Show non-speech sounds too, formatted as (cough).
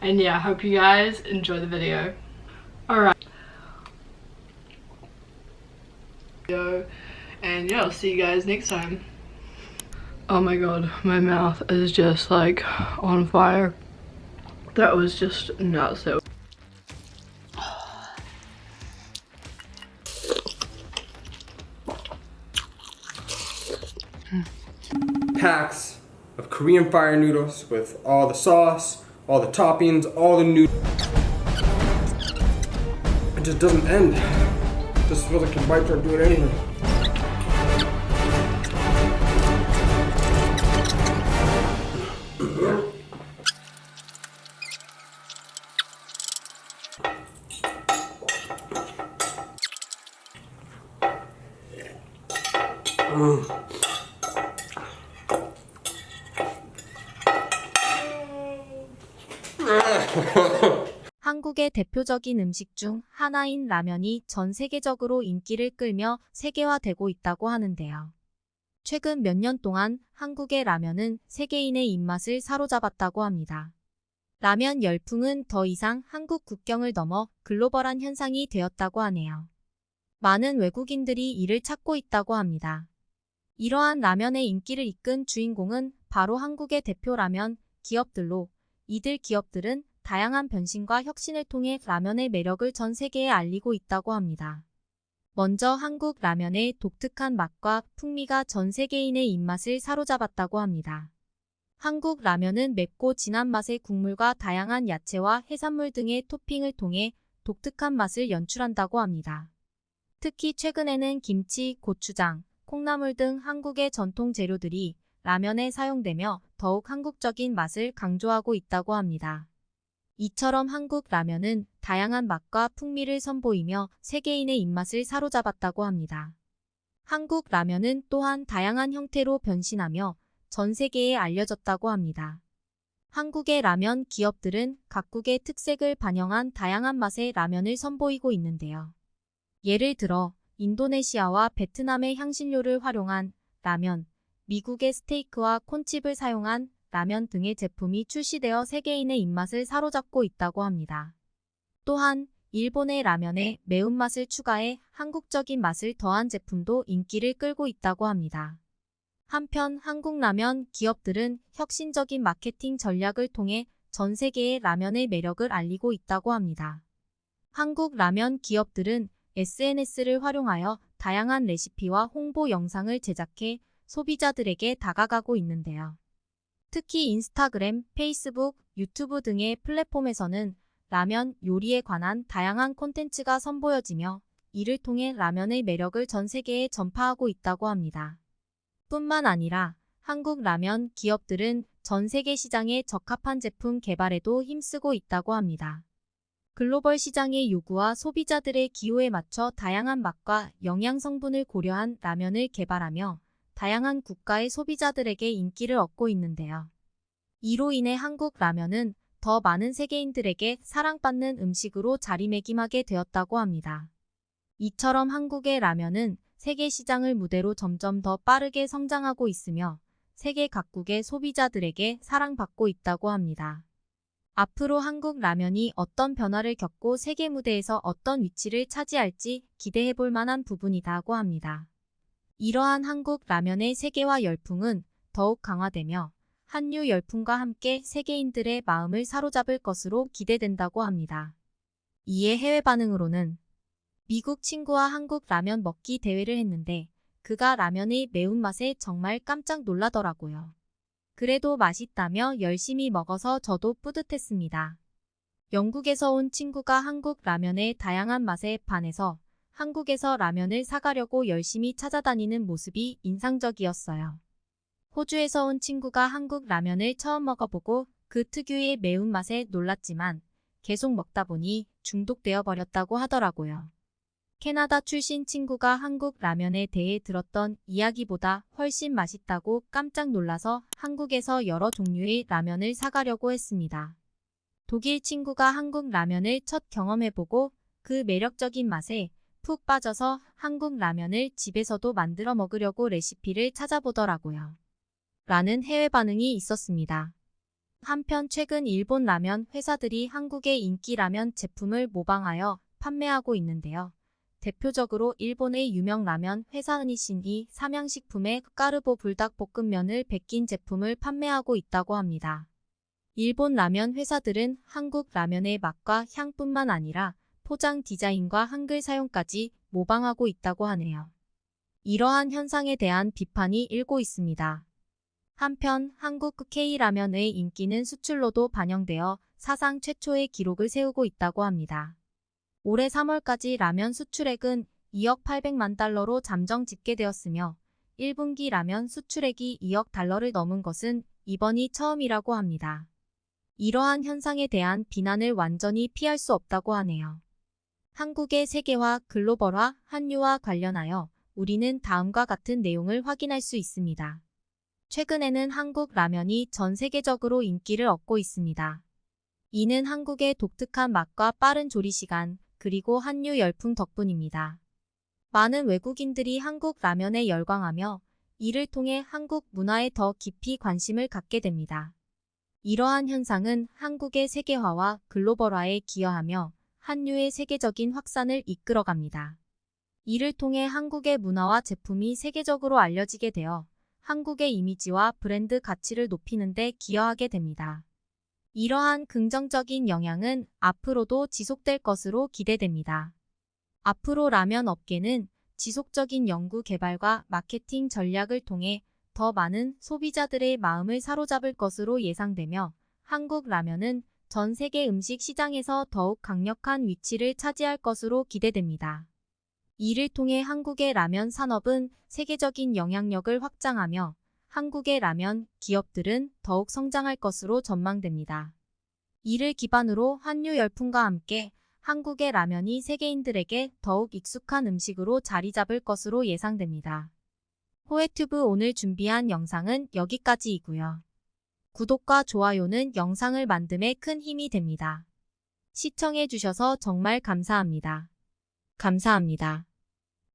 And yeah, I hope you guys enjoy the video. Alright. And yeah, I'll see you guys next time. Oh my god, my mouth is just like on fire. That was just nuts. That packs of Korean fire noodles with all the sauce, all the toppings, all the new. It just doesn't end. It just feels like your bites aren't doing anything. (clears throat) Mm. (laughs) 한국의 대표적인 음식 중 하나인 라면이 전 세계적으로 인기를 끌며 세계화되고 있다고 하는데요. 최근 몇 년 동안 한국의 라면은 세계인의 입맛을 사로잡았다고 합니다. 라면 열풍은 더 이상 한국 국경을 넘어 글로벌한 현상이 되었다고 하네요. 많은 외국인들이 이를 찾고 있다고 합니다. 이러한 라면의 인기를 이끈 주인공은 바로 한국의 대표 라면 기업들로 이들 기업들은 다양한 변신과 혁신을 통해 라면의 매력을 전 세계에 알리고 있다고 합니다. 먼저 한국 라면의 독특한 맛과 풍미가 전 세계인의 입맛을 사로잡았다고 합니다. 한국 라면은 맵고 진한 맛의 국물과 다양한 야채와 해산물 등의 토핑을 통해 독특한 맛을 연출한다고 합니다. 특히 최근에는 김치, 고추장, 콩나물 등 한국의 전통 재료들이 라면에 사용되며 더욱 한국적인 맛을 강조하고 있다고 합니다. 이처럼 한국 라면은 다양한 맛과 풍미를 선보이며 세계인의 입맛을 사로잡았다고 합니다. 한국 라면은 또한 다양한 형태로 변신하며 전 세계에 알려졌다고 합니다. 한국의 라면 기업들은 각국의 특색을 반영한 다양한 맛의 라면을 선보이고 있는데요. 예를 들어 인도네시아와 베트남의 향신료를 활용한 라면, 미국의 스테이크와 콘칩을 사용한 라면 등의 제품이 출시되어 세계인의 입맛을 사로잡고 있다고 합니다. 또한 일본의 라면에 매운맛을 추가해 한국적인 맛을 더한 제품도 인기를 끌고 있다고 합니다. 한편 한국 라면 기업들은 혁신적인 마케팅 전략을 통해 전 세계의 라면의 매력을 알리고 있다고 합니다. 한국 라면 기업들은 SNS를 활용하여 다양한 레시피와 홍보 영상을 제작해 소비자들에게 다가가고 있는데요. 특히 인스타그램, 페이스북, 유튜브 등의 플랫폼에서는 라면 요리에 관한 다양한 콘텐츠가 선보여지며 이를 통해 라면의 매력을 전 세계에 전파하고 있다고 합니다. 뿐만 아니라 한국 라면 기업들은 전 세계 시장에 적합한 제품 개발에도 힘쓰고 있다고 합니다. 글로벌 시장의 요구와 소비자들의 기호에 맞춰 다양한 맛과 영양 성분을 고려한 라면을 개발하며 다양한 국가의 소비자들에게 인기를 얻고 있는데요. 이로 인해 한국 라면은 더 많은 세계인들에게 사랑받는 음식으로 자리매김하게 되었다고 합니다. 이처럼 한국의 라면은 세계 시장을 무대로 점점 더 빠르게 성장하고 있으며 세계 각국의 소비자들에게 사랑받고 있다고 합니다. 앞으로 한국 라면이 어떤 변화를 겪고 세계 무대에서 어떤 위치를 차지할지 기대해 볼 만한 부분이라고 합니다. 이러한 한국 라면의 세계화 열풍은 더욱 강화되며 한류 열풍과 함께 세계인들의 마음을 사로잡을 것으로 기대된다고 합니다. 이에 해외 반응으로는 미국 친구와 한국 라면 먹기 대회를 했는데 그가 라면의 매운맛에 정말 깜짝 놀라더라고요. 그래도 맛있다며 열심히 먹어서 저도 뿌듯했습니다. 영국에서 온 친구가 한국 라면의 다양한 맛에 반해서 한국에서 라면을 사가려고 열심히 찾아다니는 모습이 인상적이었어요. 호주에서 온 친구가 한국 라면을 처음 먹어보고 그 특유의 매운맛에 놀랐지만 계속 먹다 보니 중독되어 버렸다고 하더라고요. 캐나다 출신 친구가 한국 라면에 대해 들었던 이야기보다 훨씬 맛있다고 깜짝 놀라서 한국에서 여러 종류의 라면을 사가려고 했습니다. 독일 친구가 한국 라면을 첫 경험해보고 그 매력적인 맛에 푹 빠져서 한국 라면을 집에서도 만들어 먹으려고 레시피를 찾아보더라고요. 라는 해외 반응이 있었습니다. 한편 최근 일본 라면 회사들이 한국의 인기 라면 제품을 모방하여 판매하고 있는데요. 대표적으로 일본의 유명 라면 회사 흔히신이 삼양식품의 까르보 불닭볶음면을 베낀 제품을 판매하고 있다고 합니다. 일본 라면 회사들은 한국 라면의 맛과 향뿐만 아니라 포장 디자인과 한글 사용까지 모방하고 있다고 하네요. 이러한 현상에 대한 비판이 일고 있습니다. 한편 한국 K라면의 인기는 수출로도 반영되어 사상 최초의 기록을 세우고 있다고 합니다. 올해 3월까지 라면 수출액은 2억 800만 달러로 잠정 집계되었으며 1분기 라면 수출액이 2억 달러를 넘은 것은 이번이 처음이라고 합니다. 이러한 현상에 대한 비난을 완전히 피할 수 없다고 하네요. 한국의 세계화, 글로벌화, 한류와 관련하여 우리는 다음과 같은 내용을 확인할 수 있습니다. 최근에는 한국 라면이 전 세계적으로 인기를 얻고 있습니다. 이는 한국의 독특한 맛과 빠른 조리 시간, 그리고 한류 열풍 덕분입니다. 많은 외국인들이 한국 라면에 열광하며 이를 통해 한국 문화에 더 깊이 관심을 갖게 됩니다. 이러한 현상은 한국의 세계화와 글로벌화에 기여하며 한류의 세계적인 확산을 이끌어갑니다. 이를 통해 한국의 문화와 제품이 세계적으로 알려지게 되어 한국의 이미지와 브랜드 가치를 높이는 데 기여하게 됩니다. 이러한 긍정적인 영향은 앞으로도 지속될 것으로 기대됩니다. 앞으로 라면 업계는 지속적인 연구 개발과 마케팅 전략을 통해 더 많은 소비자들의 마음을 사로잡을 것으로 예상되며 한국 라면은 전 세계 음식 시장에서 더욱 강력한 위치를 차지할 것으로 기대됩니다. 이를 통해 한국의 라면 산업은 세계적인 영향력을 확장하며 한국의 라면 기업들은 더욱 성장할 것으로 전망됩니다. 이를 기반으로 한류 열풍과 함께 한국의 라면이 세계인들에게 더욱 익숙한 음식으로 자리 잡을 것으로 예상됩니다. 호에튜브 오늘 준비한 영상은 여기까지이고요. 구독과 좋아요는 영상을 만듦에 큰 힘이 됩니다. 시청해주셔서 정말 감사합니다. 감사합니다.